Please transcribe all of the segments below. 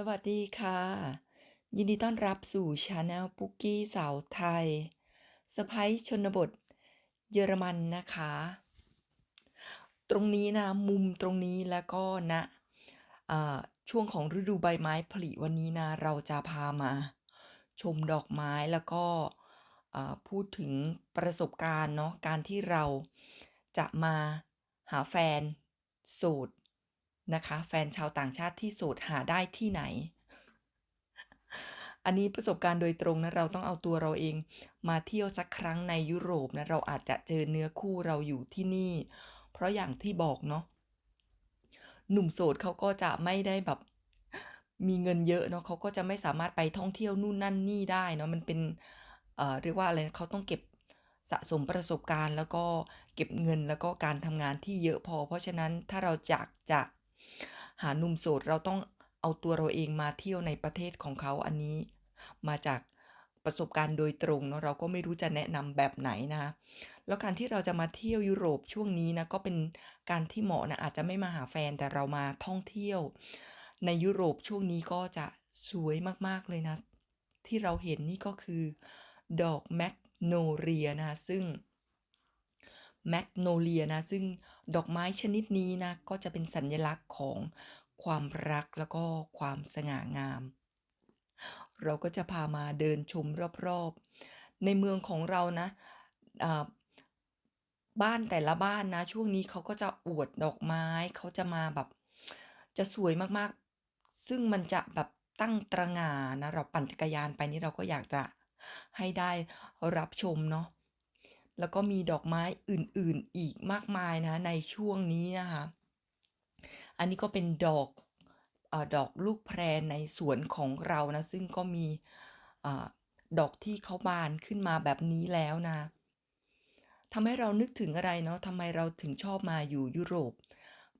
สวัสดีค่ะ ยินดีต้อนรับสู่ชาแนลปุกกี้สาวไทยสะพ้ยชนบท เยอรมันนะคะ ตรงนี้นะ มุมตรงนี้แล้วก็นะอ่าช่วงของฤดูใบไม้ผลิวันนี้นะ เราจะพามา ชมดอกไม้แล้วก็พูดถึงประสบการณ์เนาะการที่เราจะมาหาแฟน โสด นะคะ แฟนชาวต่างชาติที่โสดหาได้ที่ไหน อันนี้ประสบการณ์โดยตรงนะเราต้องเอาตัวเราเอง มาเที่ยวสักครั้งในยุโรปนะเราอาจจะเจอเนื้อคู่เราอยู่ที่นี่ เพราะอย่างที่บอกเนาะหนุ่มโสดเขาก็จะไม่ได้แบบมีเงินเยอะเนาะเขาก็จะไม่สามารถไปท่องเที่ยวนู่นนั่นนี่ได้เนาะมันเป็นเอ่อเรียกว่าอะไรนะเขาต้องเก็บสะสมประสบการณ์ แล้วก็เก็บเงินแล้วก็การทำงานที่เยอะพอ เพราะฉะนั้นถ้าเราอยากจะ หาหนุ่มโสดเราต้องเอาตัวเราเองมาเที่ยวในประเทศของเขาอันนี้มาจากประสบการณ์โดยตรงเนาะเราก็ไม่รู้จะแนะนำแบบไหนนะคะแล้วการที่เราจะมาเที่ยวยุโรปช่วงนี้นะก็เป็นการที่เหมาะนะอาจจะไม่มาหาแฟนแต่เรามาท่องเที่ยว ในยุโรปช่วงนี้ก็จะสวยมากๆเลยนะ ที่เราเห็นนี่ก็คือ ดอกแมกโนเลียนะซึ่ง แมกโนเลียนะ ซึ่งดอกไม้ชนิดนี้นะ ก็จะเป็นสัญลักษณ์ของความรักแล้วก็ความสง่างาม เราก็จะพามาเดินชมรอบๆ ในเมืองของเรานะบ้านแต่ละบ้านนะ ช่วงนี้เขาก็จะอวดดอกไม้ เขาจะมาแบบ จะสวยมากๆ ซึ่งมันจะแบบตั้งตระง่านะ เราปั่นจักรยานไปนี่เราก็อยากจะให้ได้รับชมเนาะ แล้วก็มีดอกไม้อื่นๆอีกมากมายนะในช่วงนี้นะคะ อันนี้ก็เป็นดอกอดอกลูกแพรในสวนของเรานะ ซึ่งก็มีอดอกที่เขาบานขึ้นมาแบบนี้แล้วนะทำให้เรานึกถึงอะไรเนาะทำไมเราถึงชอบมาอยู่ยุโรป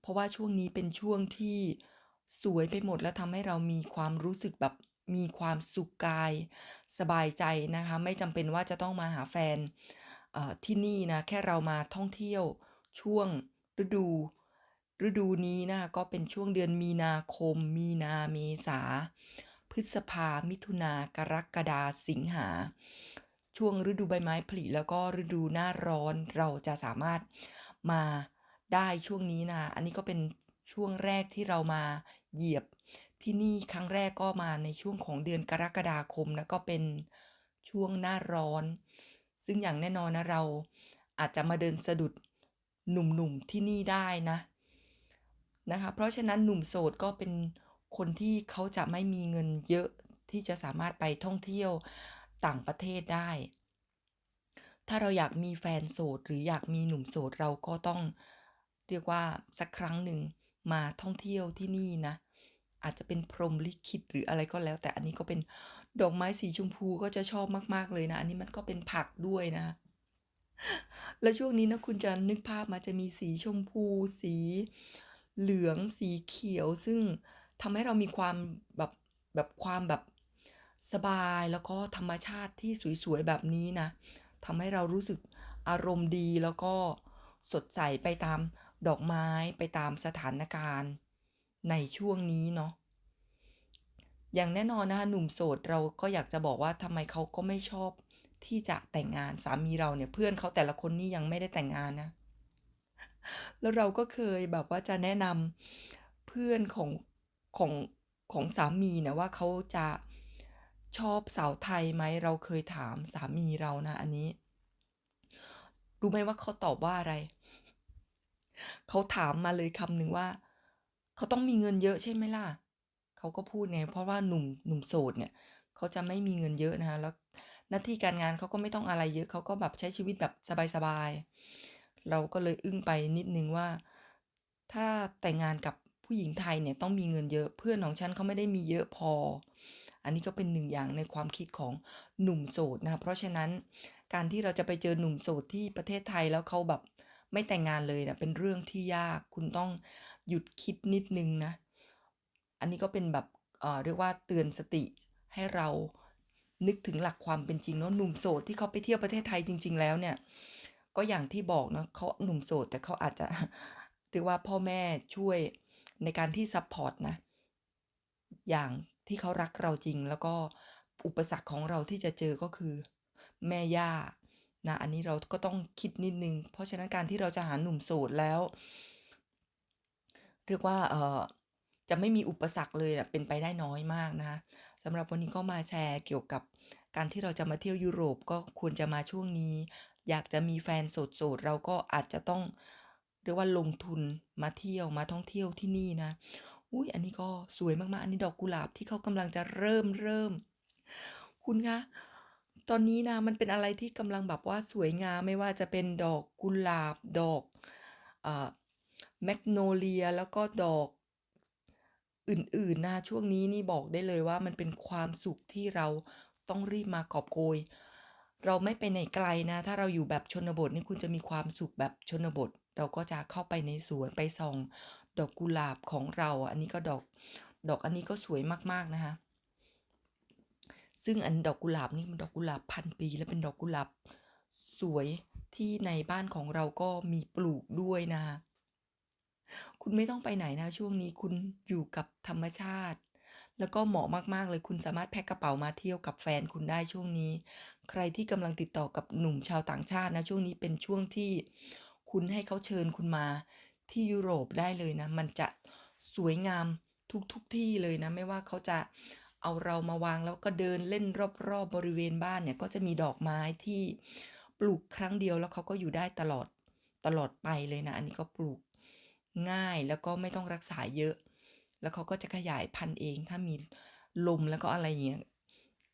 เพราะว่าช่วงนี้เป็นช่วงที่สวยไปหมดแล้วทำให้เรามีความรู้สึกแบบมีความสุขกาย สบายใจนะคะ ไม่จำเป็นว่าจะต้องมาหาแฟน ที่นี่นะแค่เรามาท่องเที่ยวช่วงฤดู ฤดูนี้นะคะก็เป็นช่วงเดือนมีนาคม มีนาเมษา พฤษภามิถุนากรกฎาสิงหา ช่วงฤดูใบไม้ผลิแล้วก็ฤดูหน้าร้อนเราจะสามารถมาได้ช่วงนี้นะอันนี้ก็เป็นช่วงแรกที่เรามาเหยียบที่นี่ครั้งแรกก็มาในช่วงของเดือนกรกฎาคมนะก็เป็นช่วงหน้าร้อน ซึ่งอย่างแน่นอนนะเราอาจจะมาเดินสะดุดหนุ่มๆที่นี่ได้นะนะคะ เพราะฉะนั้นหนุ่มโสดก็เป็นคนที่เขาจะไม่มีเงินเยอะที่จะสามารถไปท่องเที่ยวต่างประเทศได้ ถ้าเราอยากมีแฟนโสดหรืออยากมีหนุ่มโสดเราก็ต้องเรียกว่าสักครั้งหนึ่งมาท่องเที่ยวที่นี่นะ อาจจะเป็นพรมลิขิตหรืออะไรก็แล้ว แต่อันนี้ก็เป็น ดอกไม้สีชมพูก็จะชอบมากๆเลยนะ อันนี้มันก็เป็นผักด้วยนะ แล้วช่วงนี้นะคุณจะนึกภาพมาจะมีสีชมพู สีเหลืองสีเขียว ซึ่งทำให้เรามีความแบบแบบความแบบสบายแล้วก็ธรรมชาติที่สวยๆแบบนี้นะทำให้เรารู้สึกอารมณ์ดีแล้วก็สดใสไปตามดอกไม้ไปตามสถานการณ์ในช่วงนี้เนาะ อย่างแน่นอนนะคะหนุ่มโสดเราก็อยากจะบอกว่าทำไมเขาก็ไม่ชอบที่จะแต่งงานสามีเราเนี่ยเพื่อนเขาแต่ละคนนี่ยังไม่ได้แต่งงานนะ แล้วเราก็เคยแบบว่าจะแนะนำเพื่อนของของของสามีนะว่าเขาจะชอบสาวไทยไหมเราเคยถามสามีเรานะอันนี้ รู้ไหมว่าเขาตอบว่าอะไร?เขาถามมาเลยคำหนึ่งว่า"เขาต้องมีเงินเยอะใช่ไหมล่ะ?" เขาก็พูดไงเพราะว่าหนุ่มหนุ่มโสดเนี่ยเขาจะไม่มีเงินเยอะนะคะแล้วหน้าที่การงานเขาก็ไม่ต้องอะไรเยอะเขาก็แบบใช้ชีวิตแบบสบายๆเราก็เลยอึ้งไปนิดนึงว่า ถ้าแต่งงานกับผู้หญิงไทยเนี่ยต้องมีเงินเยอะเพื่อนของฉันเขาไม่ได้มีเยอะพอ อันนี้ก็เป็นหนึ่งอย่างในความคิดของหนุ่มโสดนะคะเพราะฉะนั้นการที่เราจะไปเจอหนุ่มโสดที่ประเทศไทยแล้วเขาแบบไม่แต่งงานเลยนะเป็นเรื่องที่ยากคุณต้องหยุดคิดนิดนึงนะ อันนี้ก็เป็นแบบเอ่อเรียกว่าเตือนสติให้เรานึกถึงหลักความเป็นจริงเนาะหนุ่มโสดที่เขาไปเที่ยวประเทศไทยจริง ๆ แล้วเนี่ย ก็อย่างที่บอกเนาะเขาหนุ่มโสดแต่เขาอาจจะเรียกว่าพ่อแม่ช่วยในการที่ซัปพอร์ตนะ อย่างที่เขารักเราจริง แล้วก็อุปสรรคของเราที่จะเจอก็คือ แม่ย่านะอันนี้เราก็ต้องคิดนิดนึง เพราะฉะนั้นการที่เราจะหาหนุ่มโสดแล้ว เรียกว่าเออ จะไม่มีอุปสรรคเลยเป็นไปได้น้อยมากนะสำหรับวันนี้ก็มาแชร์เกี่ยวกับการที่เราจะมาเที่ยวยุโรปก็ควรจะมาช่วงนี้ อยากจะมีแฟนโสดๆเราก็อาจจะต้องเรียกว่าลงทุนมาเที่ยวมาท่องเที่ยวที่นี่นะอุ๊ยอันนี้ก็สวยมากๆ อันนี้ดอกกุหลาบที่เขากำลังจะเริ่มเริ่ม คุณคะตอนนี้นะมันเป็นอะไรที่กำลังแบบว่าสวยงามไม่ว่าจะเป็นดอกกุหลาบดอกอแมกโนเลียแล้วก็ดอก อื่นๆนะช่วงนี้นี่บอกได้เลยว่ามันเป็นความสุขที่เราต้องรีบมากอบโกย เราไม่ไปไหนไกลนะ ถ้าเราอยู่แบบชนบทนี่คุณจะมีความสุขแบบชนบท เราก็จะเข้าไปในสวนไปส่อง ดอกกุหลาบของเรา อันนี้ก็ดอกดอกอันนี้ก็สวยมากๆนะคะ ซึ่งอันดอกกุหลาบนี่มันดอกกุหลาบพันปี และเป็นดอกกุหลาบสวยที่ในบ้านของเราก็มีปลูกด้วยนะคะ คุณไม่ต้องไปไหนนะช่วงนี้คุณอยู่กับธรรมชาติ แล้วก็เหมาะมากๆเลยคุณสามารถแพ็กกระเป๋ามาเที่ยวกับแฟนคุณได้ช่วงนี้ ใครที่กำลังติดต่อกับหนุ่มชาวต่างชาตินะ ช่วงนี้เป็นช่วงที่คุณให้เขาเชิญคุณมาที่ยุโรปได้เลยนะ มันจะสวยงามทุกๆที่เลยนะ ไม่ว่าเขาจะเอาเรามาวางแล้วก็เดินเล่นรอบๆบริเวณบ้านเนี่ย ก็จะมีดอกไม้ที่ปลูกครั้งเดียวแล้วเขาก็อยู่ได้ตลอดตลอดไปเลยนะ อันนี้ก็ปลูก ง่ายแล้วก็ไม่ต้องรักษาเยอะ แล้วเขาก็จะขยายพันธุ์เอง ถ้ามีลมแล้วก็อะไรอย่างเงี้ย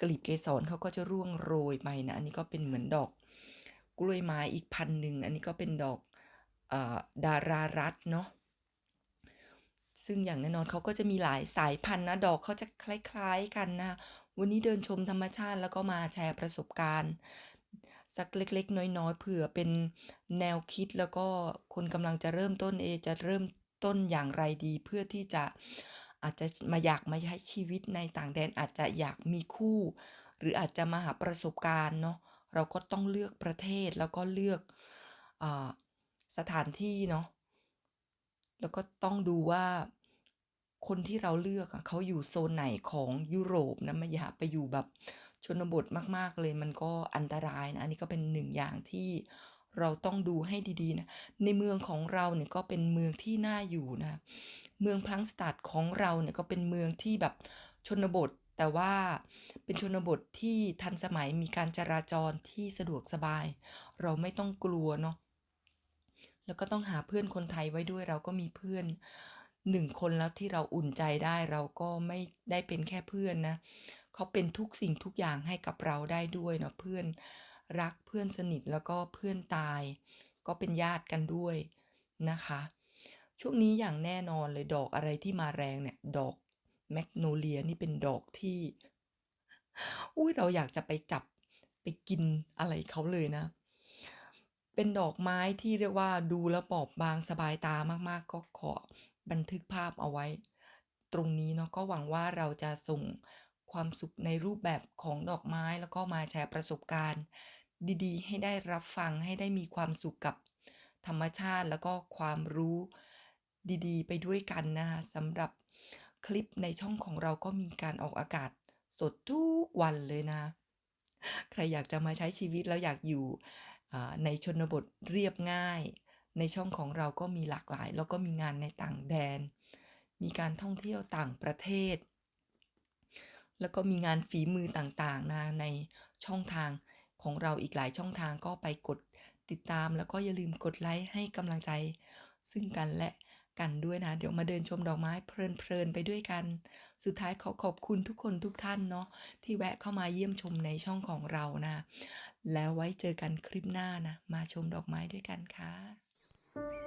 กลีบเกสรเขาก็จะร่วงโรยไปนะอันนี้ก็เป็นเหมือนดอก กล้วยไม้อีกพันหนึ่งอันนี้ก็เป็นดอกอดารารัตเนาะซึ่งอย่างแน่นอนเขาก็จะมีหลายสายพันธุ์นะดอกเขาจะคล้าย ๆ กันนะ วันนี้เดินชมธรรมชาติแล้วก็มาแชร์ประสบการณ์ สักเล็ก ๆ น้อย ๆ เผื่อเป็นแนวคิดแล้วก็คนกำลังจะเริ่มต้นเอจะเริ่มต้นอย่างไรดีเพื่อที่จะอาจจะมาอยากมาใช้ชีวิตในต่างแดนอาจจะอยากมีคู่ หรืออาจจะมาหาประสบการณ์เนาะเราก็ต้องเลือกประเทศแล้วก็เลือกอสถานที่เนาะแล้วก็ต้องดูว่าคนที่เราเลือกเขาอยู่โซนไหนของยุโรปนะม่อยากไปอยู่แบบ ชนบทมาก ๆ เลยมันก็อันตรายนะ อันนี้ก็เป็นหนึ่งอย่างที่เราต้องดูให้ดีๆนะ ในเมืองของเราเนี่ยก็เป็นเมืองที่น่าอยู่นะ เมือง Plankstadt ของเราเนี่ยก็เป็นเมืองที่แบบชนบท แต่ว่าเป็นชนบทที่ทันสมัยมีการจราจรที่สะดวกสบาย เราไม่ต้องกลัวเนาะ แล้วก็ต้องหาเพื่อนคนไทยไว้ด้วยเราก็มีเพื่อน1คนแล้วที่เราอุ่นใจได้เราก็ไม่ได้เป็นแค่เพื่อนนะ เขาเป็นทุกสิ่งทุกอย่างให้กับเราได้ด้วยเนาะเพื่อนรักเพื่อนสนิทแล้วก็เพื่อนตาย ก็เป็นญาติกันด้วยนะคะ ช่วงนี้อย่างแน่นอนเลยดอกอะไรที่มาแรงเนี่ย ดอกแมกโนเลียนี่เป็นดอกที่ อุ๊ยเราอยากจะไปจับไปกินอะไรเขาเลยนะ เป็นดอกไม้ที่เรียกว่าดูแล้วบอบบางสบายตามากๆ ก็ขอบันทึกภาพเอาไว้ ตรงนี้เนาะก็หวังว่าเราจะส่ง ความสุขในรูปแบบของดอกไม้ แล้วก็มาแชร์ประสบการณ์ ดีๆ ให้ได้รับฟังให้ได้มีความสุขกับธรรมชาติแล้วก็ความรู้ดีๆ ไปด้วยกันนะคะสำหรับคลิปในช่องของเราก็มีการออกอากาศสดทุกวันเลยนะ ใครอยากจะมาใช้ชีวิตแล้วอยากอยู่ในชนบทเรียบง่าย ในช่องของเราก็มีหลากหลาย แล้วก็มีงานในต่างแดน มีการท่องเที่ยวต่างประเทศ แล้วก็มีงานฝีมือต่างๆนะในช่องทางของเราอีกหลายช่องทางก็ไปกดติดตาม แล้วก็อย่าลืมกดไลก์ให้กำลังใจ ซึ่งกันและกันด้วยนะ เดี๋ยวมาเดินชมดอกไม้เพลินๆไปด้วยกัน สุดท้ายขอขอบคุณทุกคนทุกท่านเนาะที่แวะเข้ามาเยี่ยมชมในช่องของเรานะ แล้วไว้เจอกันคลิปหน้านะ มาชมดอกไม้ด้วยกันค่ะ